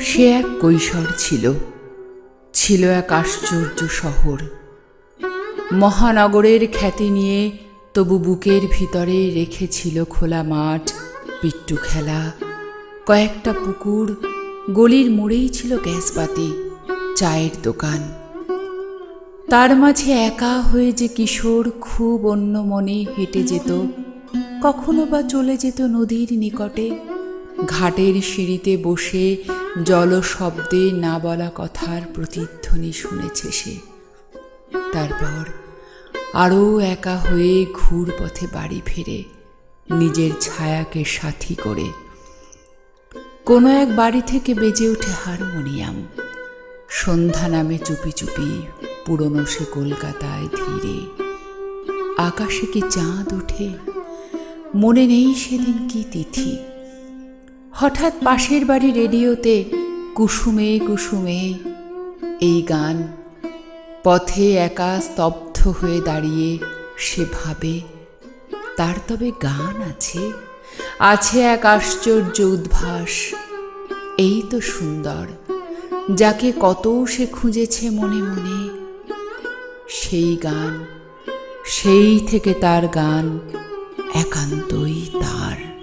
সে এক কৈশোর ছিল। ছিল এক আশ্চর্য শহর। মহানগরের খ্যাতি নিয়ে তবু বুকের ভিতরে রেখেছিল খোলা মাঠ, পিট্টু খেলা। কয়েকটা পুকুর, গলির মোড়েই ছিল গ্যাসপাতি, চায়ের দোকান। তার মাঝে একা হয়ে যে কিশোর খুব অন্য মনে হেঁটে যেত, কখনো বা চলে যেত নদীর নিকটে। ঘাটের সিঁড়িতে বসে জলশব্দে না বলা কথার প্রতিধ্বনি শুনেছে সে। তারপর আরও একা হয়ে ঘুর পথে বাড়ি ফেরে নিজের ছায়াকে সাথী করে। কোনো এক বাড়ি থেকে বেজে ওঠে হারমোনিয়াম। সন্ধ্যা নামে চুপি চুপি পুরনো সে কলকাতায় ধীরে। আকাশে কি চাঁদ ওঠে? মনে নেই সেদিন কি তিথি। হঠাৎ পাশের বাড়ি রেডিওতে কুসুমে কুসুমে এই গান। পথে একা স্তব্ধ হয়ে দাঁড়িয়ে সে ভাবে, তার তবে গান আছে আছে এক আশ্চর্য উদ্ভাস। এই তো সুন্দর, যাকে কত সে খুঁজেছে মনে মনে। সেই গান, সেই থেকে তার গান একান্তই তার।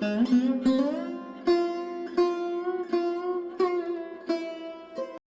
Música